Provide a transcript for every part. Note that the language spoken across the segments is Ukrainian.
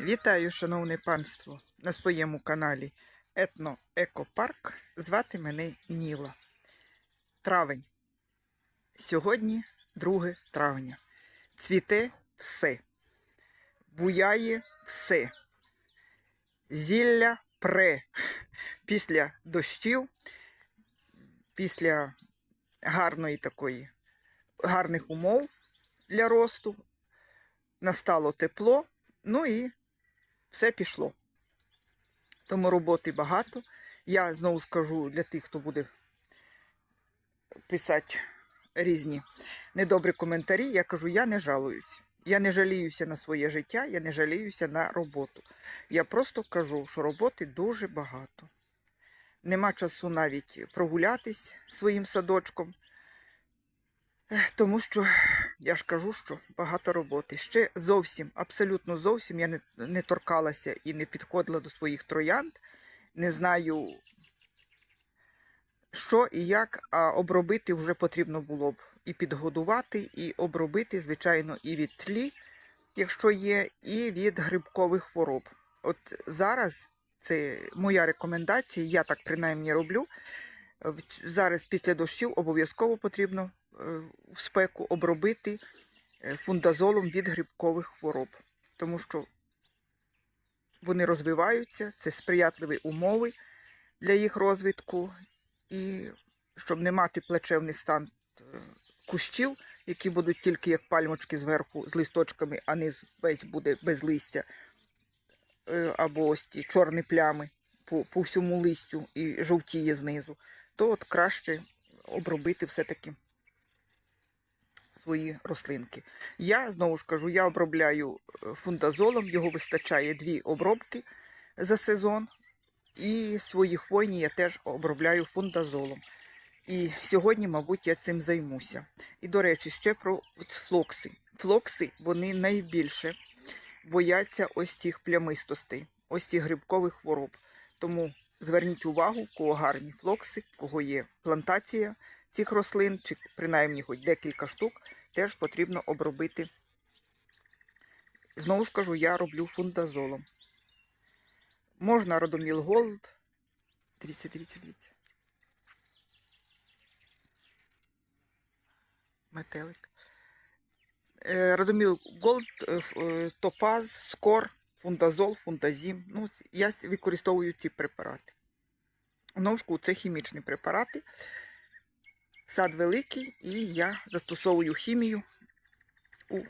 Вітаю, шановне панство, на своєму каналі Етно Екопарк. Звати мене Ніла. Травень. Сьогодні 2 травня. Цвіте все. Буяє все. Зілля пре. Після дощів, після гарної такої, гарних умов для росту. Настало тепло, ну і все пішло. Тому роботи багато. Я знову ж кажу для тих, хто буде писати різні недобрі коментарі, я кажу, я не жалуюсь. Я не жаліюся на своє життя, я не жаліюся на роботу. Я просто кажу, що роботи дуже багато. Нема часу навіть прогулятись своїм садочком, тому що я ж кажу, що багато роботи. Ще зовсім, абсолютно зовсім я не, не торкалася і не підходила до своїх троянд. Не знаю, що і як, а обробити вже потрібно було б і підгодувати, і обробити, звичайно, і від тлі, якщо є, і від грибкових хвороб. От зараз це моя рекомендація, я так принаймні роблю. Зараз після дощів обов'язково потрібно е, в спеку обробити е, фундазолом від грибкових хвороб, тому що вони розвиваються, це сприятливі умови для їх розвитку, і щоб не мати плачевний стан е, кущів, які будуть тільки як пальмочки зверху з листочками, а низ весь буде без листя, е, або ось ті чорні плями по, по всьому листю і жовтіє знизу, то от краще обробити все-таки свої рослинки. Я знову ж кажу, я обробляю е, фундазолом, його вистачає дві обробки за сезон. І свої хвойні я теж обробляю фундазолом. І сьогодні, мабуть, я цим займуся. І, до речі, ще про флокси. Флокси вони найбільше бояться ось цих плямистостей, ось цих грибкових хвороб. Тому зверніть увагу, в кого гарні флокси, в кого є плантація цих рослин, чи принаймні хоч декілька штук, теж потрібно обробити. Знову ж кажу, я роблю фундазолом. Можна Родоміл Голд. Дивіться, дивіться, дивіться. Метелик. Е, Родоміл Голд, е, е, Топаз, Скор, Фундазол, Фундазім. Ну, я використовую ці препарати. Ж це хімічні препарати. Сад великий, і я застосовую хімію у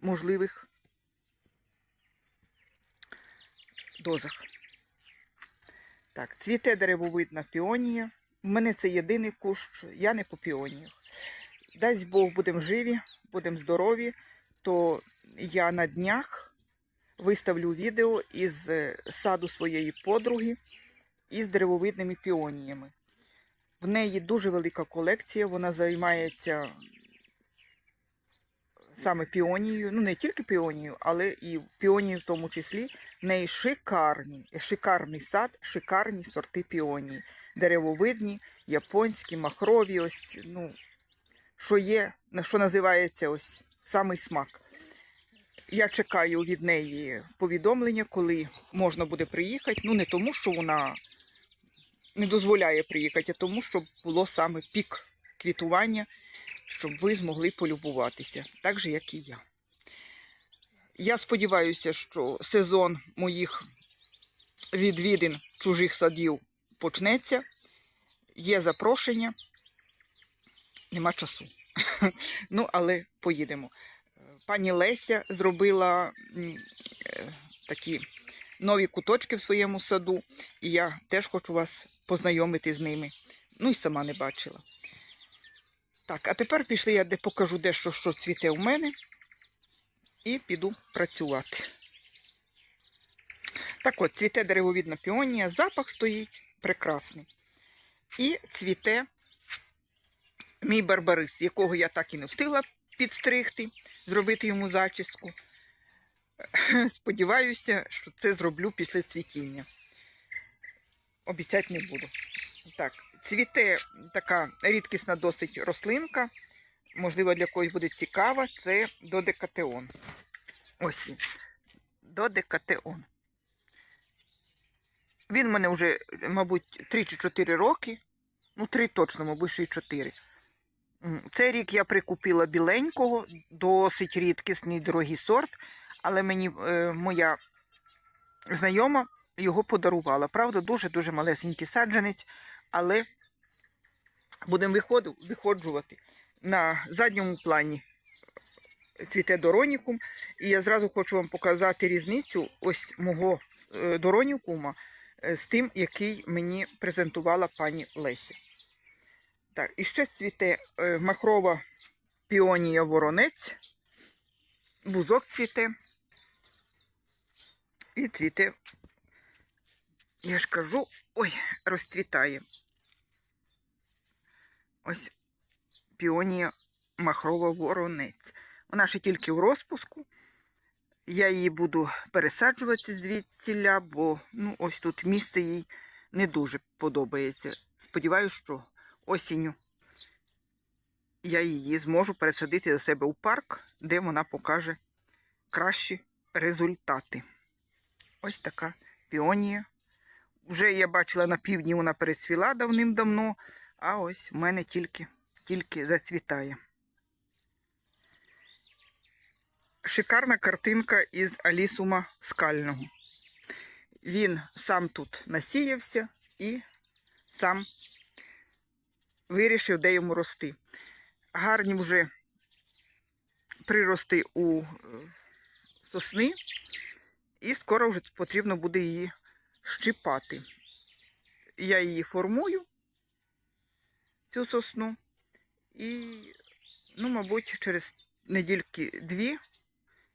можливих дозах. Так, цвіте деревовидна піонія. У мене це єдиний кущ, я не по піоніях. Дасть Бог, будемо живі, будемо здорові, то я на днях виставлю відео із е, саду своєї подруги із деревовидними піоніями. В неї дуже велика колекція, вона займається саме піонією, ну не тільки піонією, але і піонію в тому числі. В неї шикарні, шикарний сад, шикарні сорти піонії. Деревовидні, японські, махрові, ось, ну, що є, що називається ось самий смак. Я чекаю від неї повідомлення, коли можна буде приїхати. Ну, не тому, що вона не дозволяє приїхати, а тому, щоб було саме пік квітування, щоб ви змогли полюбуватися, так же, як і я. Я сподіваюся, що сезон моїх відвідин чужих садів почнеться. Є запрошення, нема часу. Ну, але поїдемо. Пані Леся зробила е, такі нові куточки в своєму саду, і я теж хочу вас познайомити з ними. Ну і сама не бачила. Так, а тепер пішли, я покажу дещо, що цвіте у мене, і піду працювати. Так от, цвіте деревовідна піонія, запах стоїть прекрасний. І цвіте мій барбарис, якого я так і не встигла підстригти, зробити йому зачіску. Сподіваюся, що це зроблю після цвітіння. Обіцяти не буду. Так, цвіте така рідкісна досить рослинка. Можливо, для когось буде цікава, це додекатеон. Ось він. Додекатеон. Він в мене вже, мабуть, 3 чи 4 роки. Ну, 3 точно, мабуть, ще й 4. Цей рік я прикупила біленького, досить рідкісний, дорогий сорт, але мені е, моя знайома його подарувала. Правда, дуже-дуже малесенький саджанець, але будемо виходжувати. На задньому плані цвіте доронікум. І я зразу хочу вам показати різницю ось мого е, доронікума е, з тим, який мені презентувала пані Леся. Так, і ще цвіте е, махрова піонія воронець, бузок цвіте. І цвіте, я ж кажу, ой, розцвітає. Ось піонія махрова воронець. Вона ще тільки в розпуску. Я її буду пересаджувати звідсіля, бо ну, ось тут місце їй не дуже подобається. Сподіваюсь, що осінню я її зможу пересадити до себе у парк, де вона покаже кращі результати. Ось така піонія. Вже я бачила на півдні вона перецвіла давним-давно, а ось в мене тільки, тільки зацвітає. Шикарна картинка із Алісума скального. Він сам тут насіявся і сам вирішив, де йому рости. Гарні вже прирости у е, сосни, і скоро вже потрібно буде її щипати. Я її формую, цю сосну, і, ну, мабуть, через недільки дві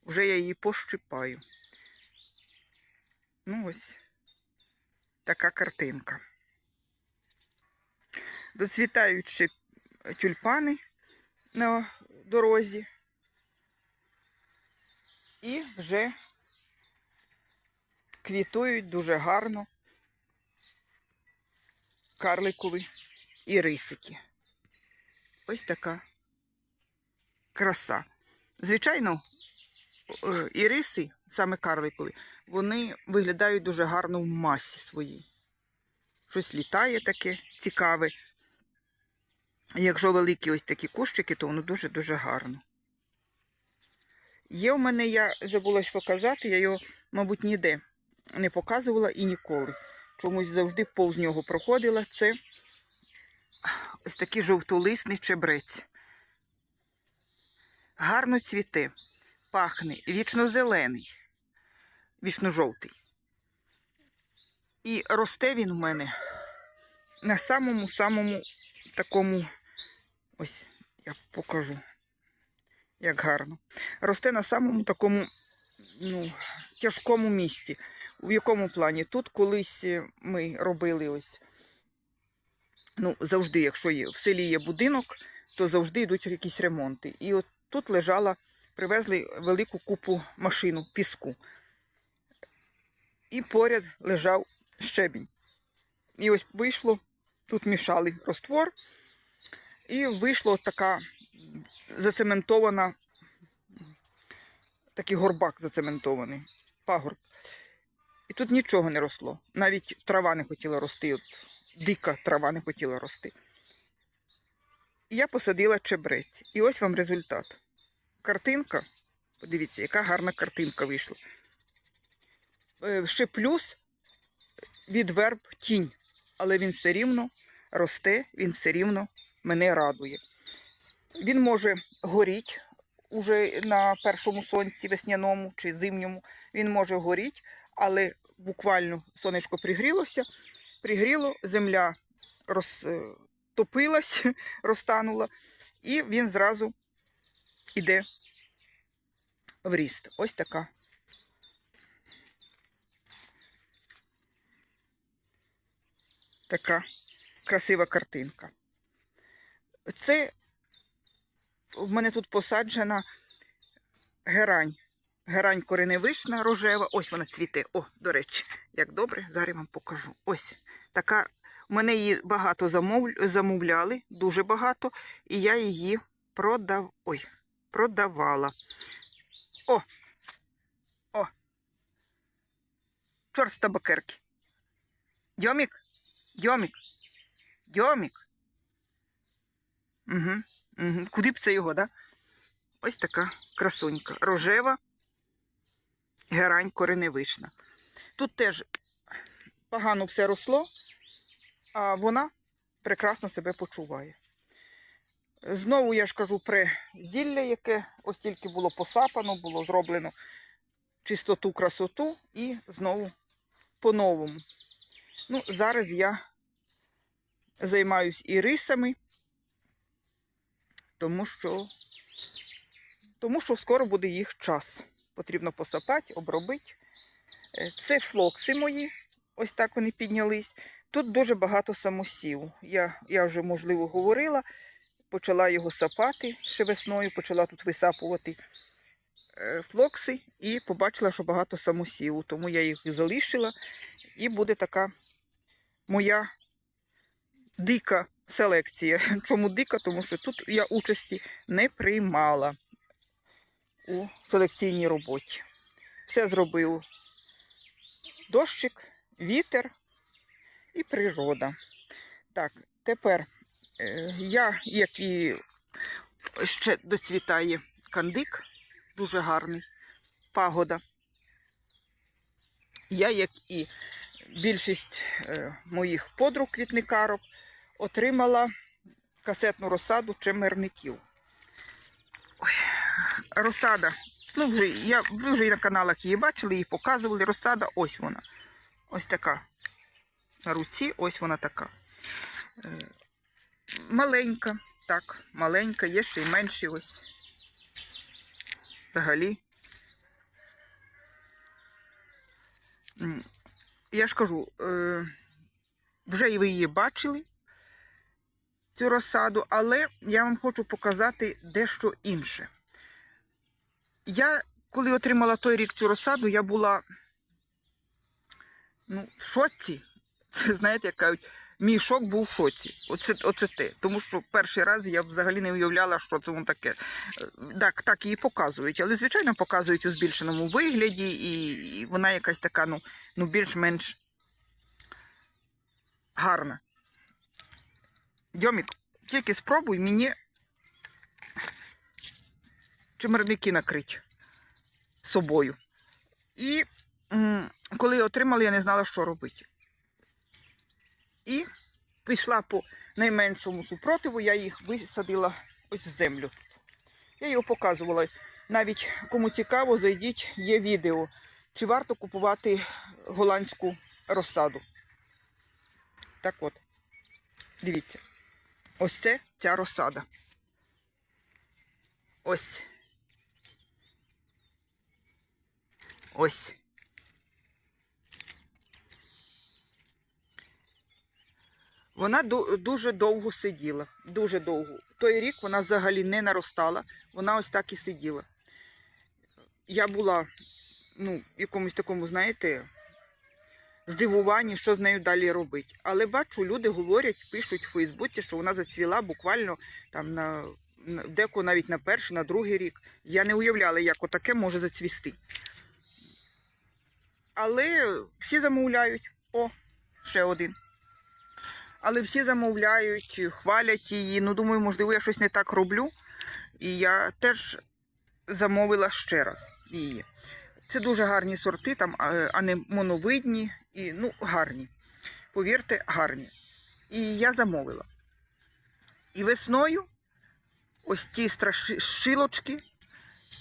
вже я її пощипаю. Ну, ось така картинка. Доцвітають ще тюльпани на дорозі. І вже квітують дуже гарно карликові і рисики. Ось така краса. Звичайно, іриси, саме карликові, вони виглядають дуже гарно в масі своїй. Щось літає таке цікаве. Якщо великі ось такі кущики, то воно дуже-дуже гарно. Є в мене, я забулась показати, я його, мабуть, ніде не показувала і ніколи. Чомусь завжди повз нього проходила. Це ось такий жовтолисний чебрець. Гарно цвіте, пахне, вічно-зелений, вічно-жовтий. І росте він у мене на самому-самому такому, ось я покажу, як гарно. Росте на самому такому ну, тяжкому місці. В якому плані? Тут колись е, ми робили ось, ну, завжди, якщо є, в селі є будинок, то завжди йдуть якісь ремонти. І от тут лежала, привезли велику купу машину, піску. І поряд лежав щебінь. І ось вийшло, тут мішали роствор, і вийшло така зацементована, такий горбак зацементований, пагорб. Тут нічого не росло. Навіть трава не хотіла рости, от дика трава не хотіла рости. Я посадила чебрець. І ось вам результат. Картинка, подивіться, яка гарна картинка вийшла. Е, Ще плюс від верб тінь, але він все рівно росте, він все рівно мене радує. Він може горіти уже на першому сонці весняному чи зимньому. Він може горіти, але буквально сонечко пригрілося, пригріло, земля розтопилась, розтанула, і він зразу йде в ріст. Ось така. Така красива картинка. Це в мене тут посаджена герань. Герань кореневишна рожева. Ось вона цвіте. О, до речі, як добре, зараз вам покажу. Ось така. Мене її багато замов... замовляли, дуже багато, і я її продав... Ой, продавала. О! О! чорт з табакерки. Дьомік? Дьомік? Дьомік? Угу, угу. Куди б це його, да? Ось така красунька. Рожева, герань кореневишна. Тут теж погано все росло, а вона прекрасно себе почуває. Знову я ж кажу про зілля, яке ось тільки було посапано, було зроблено чистоту, красоту і знову по-новому. Ну, зараз я займаюсь і рисами, тому що, тому що скоро буде їх час. Потрібно посапати, обробити. Е, Це флокси мої, ось так вони піднялись. Тут дуже багато самосів. Я, я вже, можливо, говорила, почала його сапати ще весною, почала тут висапувати е, флокси і побачила, що багато самосів. Тому я їх залишила. І буде така моя дика селекція. Чому дика? Тому що тут я участі не приймала у селекційній роботі. Все зробив дощик, вітер і природа. Так, тепер е, я, як і ще доцвітає кандик, дуже гарний, пагода. Я, як і більшість е, моїх подруг квітникарок, отримала касетну розсаду чемерників. Ой, розсада. Ну, вже, я, ви вже і на каналах її бачили, її показували. Розсада, ось вона. Ось така. На руці, ось вона така. Е, маленька, так, маленька, є ще й менші ось. Взагалі. Я ж кажу, е, вже і ви її бачили, цю розсаду, але я вам хочу показати дещо інше. Я, коли отримала той рік цю розсаду, я була ну, в шоці. Це, знаєте, як кажуть, мій шок був в шоці. Оце, оце те. Тому що перший раз я взагалі не уявляла, що це воно таке. Так, так її показують, але, звичайно, показують у збільшеному вигляді, і, і вона якась така, ну, ну більш-менш гарна. Дьомік, тільки спробуй мені чимерники накрити собою. І коли отримала, я не знала, що робити. І пішла по найменшому супротиву, я їх висадила ось в землю. Я його показувала. Навіть кому цікаво, зайдіть, є відео, чи варто купувати голландську розсаду. Так от, дивіться, ось це ця розсада. Ось. Ось. Вона дуже довго сиділа. Дуже довго. Той рік вона взагалі не наростала, вона ось так і сиділа. Я була ну, в якомусь такому, знаєте, здивуванні, що з нею далі робити. Але бачу, люди говорять, пишуть в Фейсбуці, що вона зацвіла буквально там на, на деко навіть на перший, на другий рік. Я не уявляла, як отаке може зацвісти. Але всі замовляють. О, ще один. Але всі замовляють, хвалять її. Ну, думаю, можливо, я щось не так роблю. І я теж замовила ще раз її. Це дуже гарні сорти, там, а не моновидні, і, ну, гарні. Повірте, гарні. І я замовила. І весною ось ті страшилочки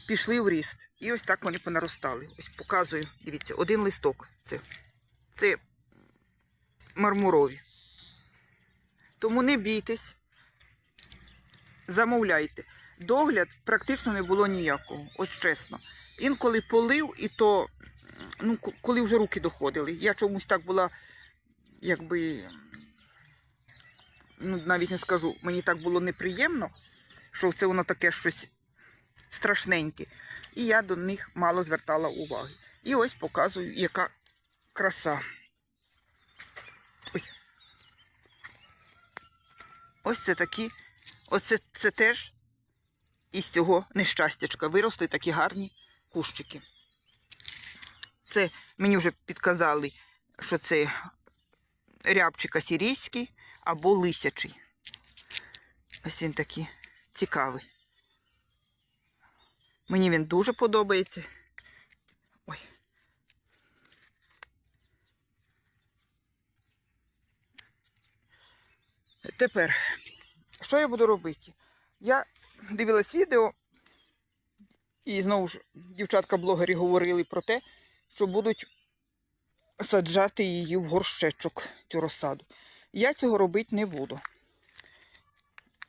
пішли в ріст. І ось так вони понаростали. Ось показую, дивіться, один листок. Це, це мармурові. Тому не бійтесь, замовляйте. Догляд практично не було ніякого, ось чесно. Інколи полив, і то, ну, коли вже руки доходили. Я чомусь так була, якби, ну, навіть не скажу, мені так було неприємно, що це воно таке щось страшненьке. І я до них мало звертала уваги. І ось показую, яка краса. Ой. Ось це такі, ось це, теж із цього нещастячка виросли такі гарні кущики. Це мені вже підказали, що це рябчик асірійський або лисячий. Ось він такий цікавий. Мені він дуже подобається. Ой. Тепер, що я буду робити? Я дивилась відео, і знову ж дівчатка-блогері говорили про те, що будуть саджати її в горщечок, цю розсаду. Я цього робити не буду.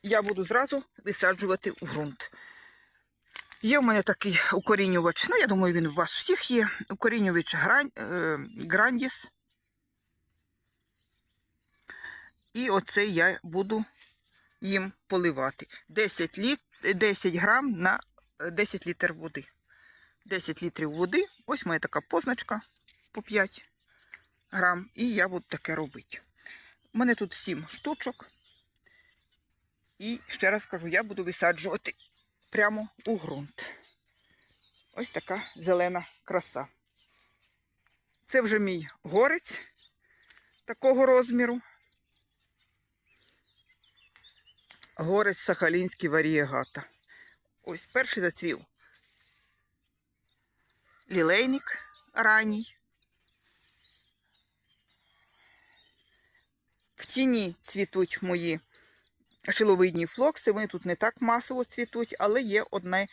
Я буду зразу висаджувати в ґрунт. Є в мене такий укорінювач, ну я думаю, він у вас всіх є. Укорінювач грань, е, Грандіс. І оце я буду їм поливати. 10, літ, 10 грам на е, 10 літр води. 10 літрів води. Ось моя така позначка по 5 грам. І я буду таке робити. У мене тут 7 штучок. І ще раз кажу, я буду висаджувати прямо у ґрунт. Ось така зелена краса. Це вже мій горець такого розміру. Горець Сахалінський варієгата. Ось перший зацвів лілейник ранній. В тіні цвітуть мої шиловидні флокси. Вони тут не так масово цвітуть, але є одне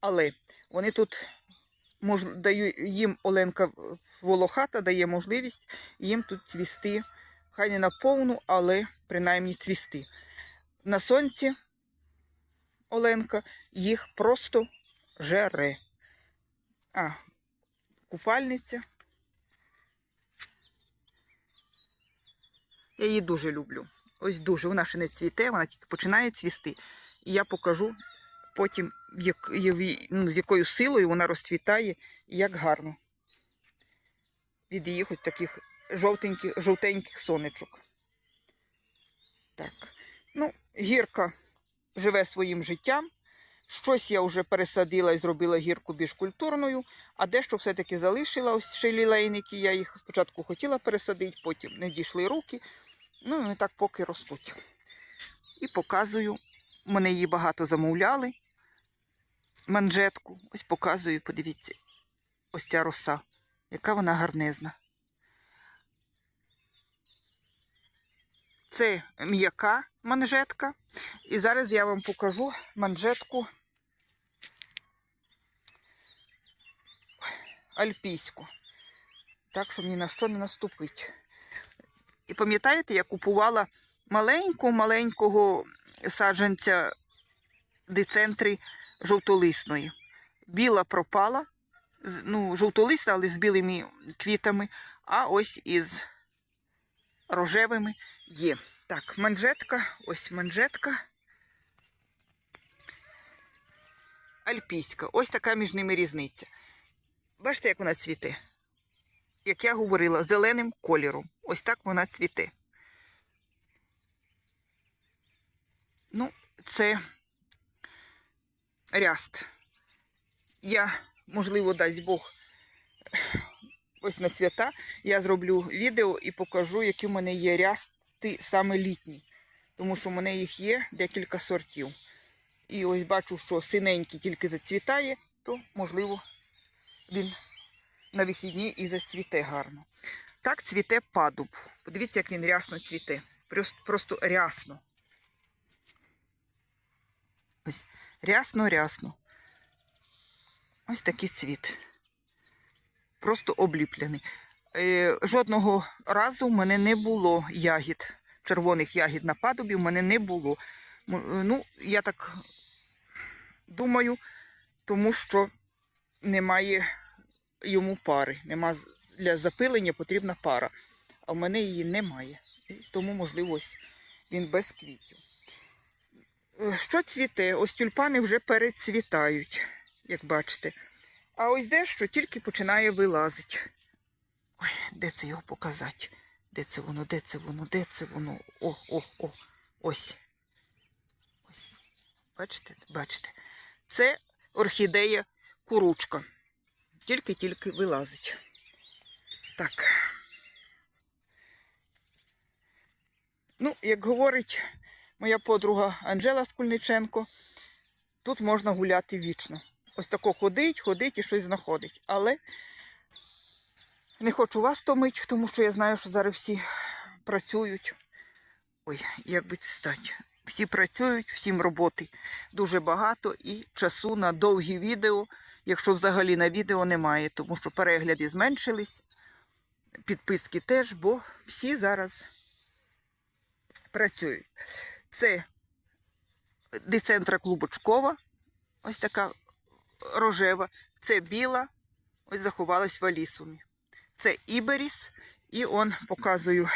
але. Вони тут мож, даю, їм Оленка Волохата дає можливість їм тут цвісти. Хай не наповну, але принаймні цвісти. На сонці Оленка їх просто жере. А, купальниця. Я її дуже люблю. Ось дуже. Вона ще не цвіте, вона тільки починає цвісти. І я покажу потім, як, ну, з якою силою вона розцвітає і як гарно. Від її ось таких жовтеньких, жовтеньких сонечок. Так. Ну, гірка живе своїм життям. Щось я вже пересадила і зробила гірку більш культурною, а дещо все-таки залишила ось ще лілейники. Я їх спочатку хотіла пересадити, потім не дійшли руки. Ну, і так поки ростуть. І показую. Мене її багато замовляли. Манжетку. Ось показую, подивіться. Ось ця роса. Яка вона гарнезна. Це м'яка манжетка. І зараз я вам покажу манжетку альпійську. Так, щоб ні на що не наступить. І пам'ятаєте, я купувала маленького-маленького саджанця децентрі жовтолисної. Біла пропала, ну, жовтолисна, але з білими квітами, а ось із рожевими є. Так, манжетка, ось манжетка. Альпійська. Ось така між ними різниця. Бачите, як вона цвіте? Як я говорила, зеленим кольором. Ось так вона цвіте. Ну, це ряст. Я, можливо, дасть Бог, ось на свята я зроблю відео і покажу, які в мене є рясти саме літні. Тому що в мене їх є декілька сортів. І ось бачу, що синенький тільки зацвітає, то, можливо, він на вихідні і зацвіте гарно. Так цвіте падуб. Подивіться, як він рясно цвіте. Просто, рясно. Ось рясно-рясно. Ось такий цвіт. Просто обліплений. Е, жодного разу в мене не було ягід, червоних ягід на падубі в мене не було. Ну, я так думаю, тому що немає йому пари. Нема для запилення потрібна пара. А в мене її немає. Тому, можливо, ось він без квітів. Е, Що цвіте? Ось тюльпани вже перецвітають, як бачите. А ось дещо тільки починає вилазити. Ой, де це його показати? Де це воно, де це воно, де це воно? О, о, о, ось. Ось. Бачите? Бачите? Це орхідея куручка. Тільки-тільки вилазить. Так. Ну, як говорить моя подруга Анжела Скульниченко, тут можна гуляти вічно. Ось тако ходить, ходить і щось знаходить. Але не хочу вас томити, тому що я знаю, що зараз всі працюють. Ой, як би це стати? Всі працюють, всім роботи дуже багато і часу на довгі відео, якщо взагалі на відео немає, тому що перегляди зменшились, підписки теж, бо всі зараз працюють. Це децентра Клубочкова, ось така рожева, це біла, ось заховалась в Алісумі. Це Іберіс, і он показую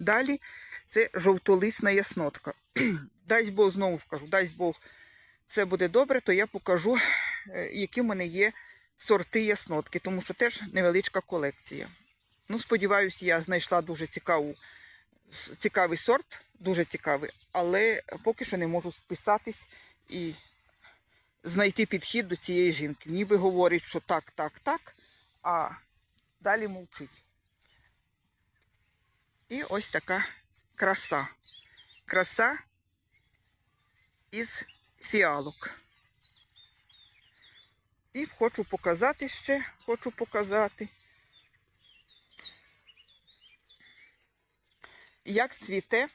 далі. Це жовтолисна яснотка. дасть Бог, знову ж кажу, дасть Бог, все буде добре, то я покажу, е, які в мене є сорти яснотки, тому що теж невеличка колекція. Ну, сподіваюся, я знайшла дуже цікаву, цікавий сорт, дуже цікавий, але поки що не можу списатись і знайти підхід до цієї жінки. Ніби говорить, що так, так, так, а далі мовчить. І ось така краса. Краса із фіалок. І хочу показати ще, хочу показати, як цвіте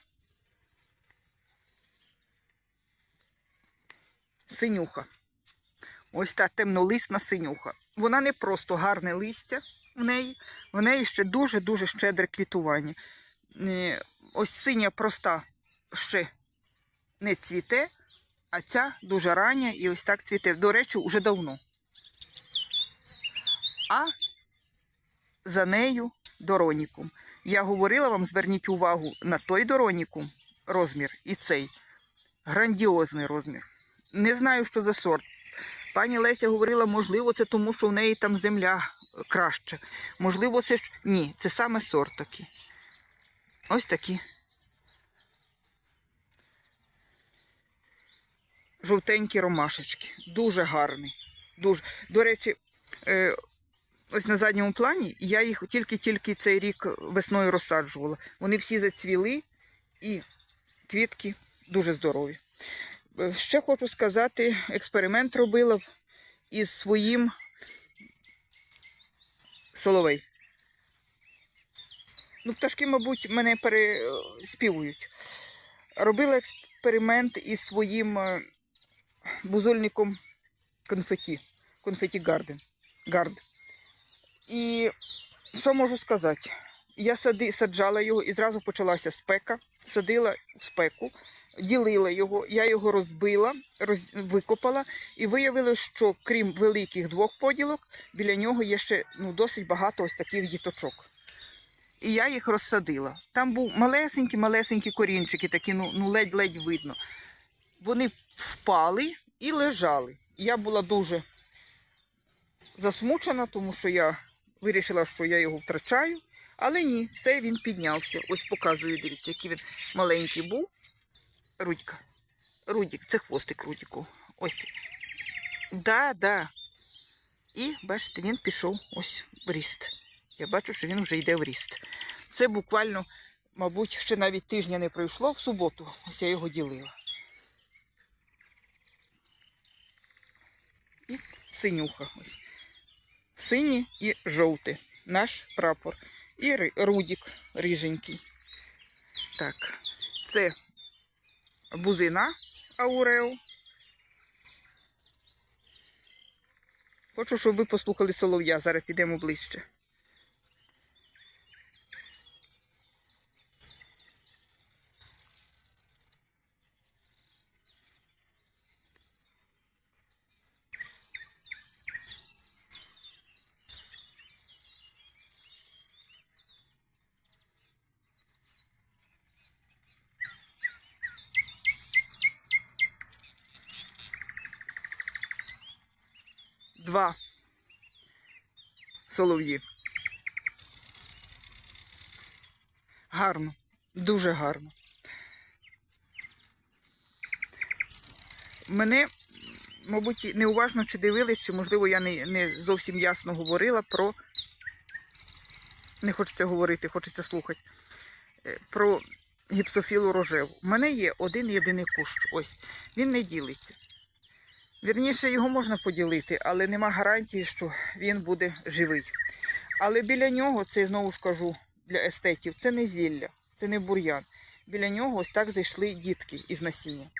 синюха. Ось та темнолисна синюха. Вона не просто гарне листя в неї, в неї ще дуже-дуже щедре квітування. Е, Ось синя проста ще не цвіте, а ця дуже рання і ось так цвіте. До речі, вже давно. А за нею доронікум. Я говорила вам, зверніть увагу на той доронікум розмір і цей грандіозний розмір. Не знаю, що за сорт. Пані Леся говорила, можливо, це тому, що в неї там земля краща. Можливо, це ні, це саме сорт такий. Ось такі. Жовтенькі ромашечки. Дуже гарні. Дуже. До речі, е, ось на задньому плані я їх тільки-тільки цей рік весною розсаджувала. Вони всі зацвіли і квітки дуже здорові. Е, Ще хочу сказати, експеримент робила із своїм соловей. Ну, пташки, мабуть, мене переспівують. Робила експеримент із своїм е, бузольником конфеті, конфеті Гарден. Гард. І що можу сказати? Я сади, саджала його і зразу почалася спека, садила в спеку, ділила його, я його розбила, роз, викопала, і виявилося, що крім великих двох поділок, біля нього є ще ну, досить багато ось таких діточок. І я їх розсадила. Там був малесенькі-малесенькі корінчики, такі, ну, ну ледь-ледь видно. Вони впали і лежали. Я була дуже засмучена, тому що я вирішила, що я його втрачаю. Але ні, все він піднявся. Ось показую, дивіться, який він маленький був. Рудька. Рудік, це хвостик Рудіку. Ось. Да, да. І бачите, він пішов ось в ріст. Я бачу, що він вже йде в ріст. Це буквально, мабуть, ще навіть тижня не пройшло в суботу. Ось я його ділила. І синюха. Ось. Синє і жовтий Наш прапор. І рудік ріженький. Так, це бузина Аурео. Хочу, щоб ви послухали солов'я. Зараз підемо ближче. Солов'ї. Гарно, дуже гарно. Мене, мабуть, неуважно чи дивились, чи, можливо, я не, не зовсім ясно говорила про не хочеться говорити, хочеться слухати. Е, Про гіпсофілу рожеву. У мене є один єдиний кущ. Ось. Він не ділиться. Вірніше, його можна поділити, але нема гарантії, що він буде живий. Але біля нього, це знову ж кажу для естетів, це не зілля, це не бур'ян. Біля нього ось так зайшли дітки із насіння.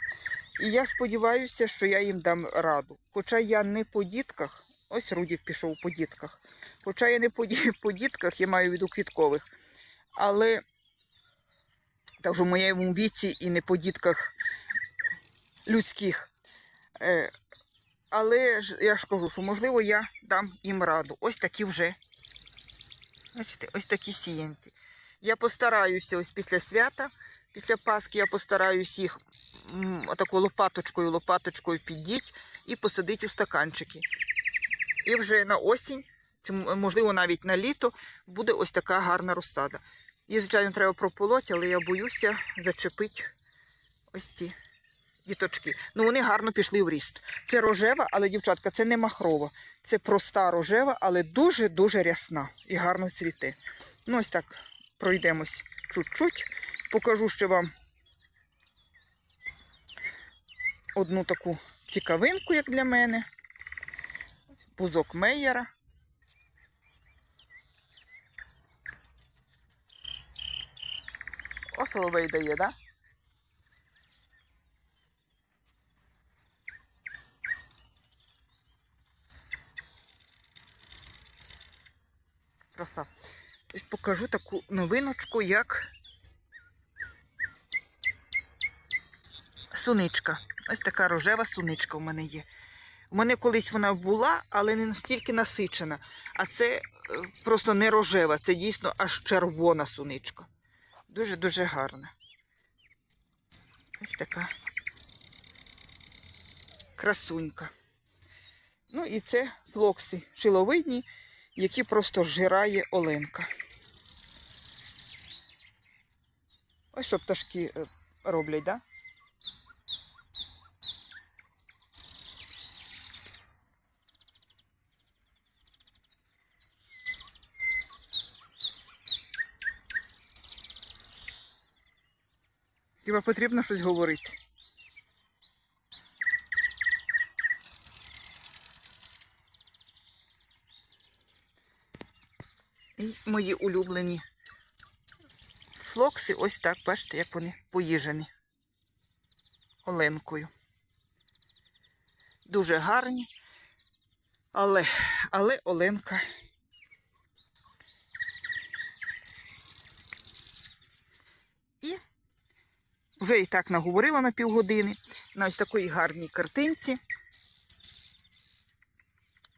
І я сподіваюся, що я їм дам раду. Хоча я не по дітках, ось Рудік пішов по дітках. Хоча я не по, по дітках, я маю в виду квіткових. Але та вже в моєму віці і не по дітках людських. Е, але ж я ж кажу, що можливо я дам їм раду. Ось такі вже. Бачите, ось такі сіянці. Я постараюся ось після свята, після Пасхи, я постараюсь їх м, лопаточкою, лопаточкою піддіть і посадити у стаканчики. І вже на осінь, чи можливо навіть на літо, буде ось така гарна розсада. Її, звичайно, треба прополоти, але я боюся зачепити ось ці діточки. Ну, вони гарно пішли в ріст. Це рожева, але, дівчатка, це не махрова. Це проста рожева, але дуже-дуже рясна і гарно цвіте. Ну, ось так пройдемось чуть-чуть. Покажу ще вам одну таку цікавинку, як для мене. Пузок Мейєра. О, соловей дає, так? Да? Краса. Ось покажу таку новиночку, як суничка. Ось така рожева суничка у мене є. У мене колись вона була, але не настільки насичена. А це е, просто не рожева, це дійсно аж червона суничка. Дуже-дуже гарна. Ось така красунька. Ну і це флокси шиловидні, які просто жирає Оленка. Ось що пташки е, роблять, так? Да? Хіба потрібно щось говорити? І мої улюблені флокси, ось так, бачите, як вони поїжені Оленкою. Дуже гарні, але, але Оленка. І вже і так наговорила на півгодини на ось такій гарній картинці.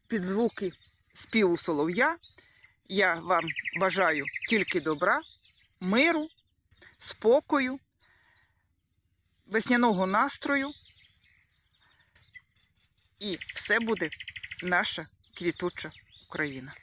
Під звуки співу солов'я. Я вам бажаю тільки добра, миру, спокою, весняного настрою. І все буде наша квітуча Україна.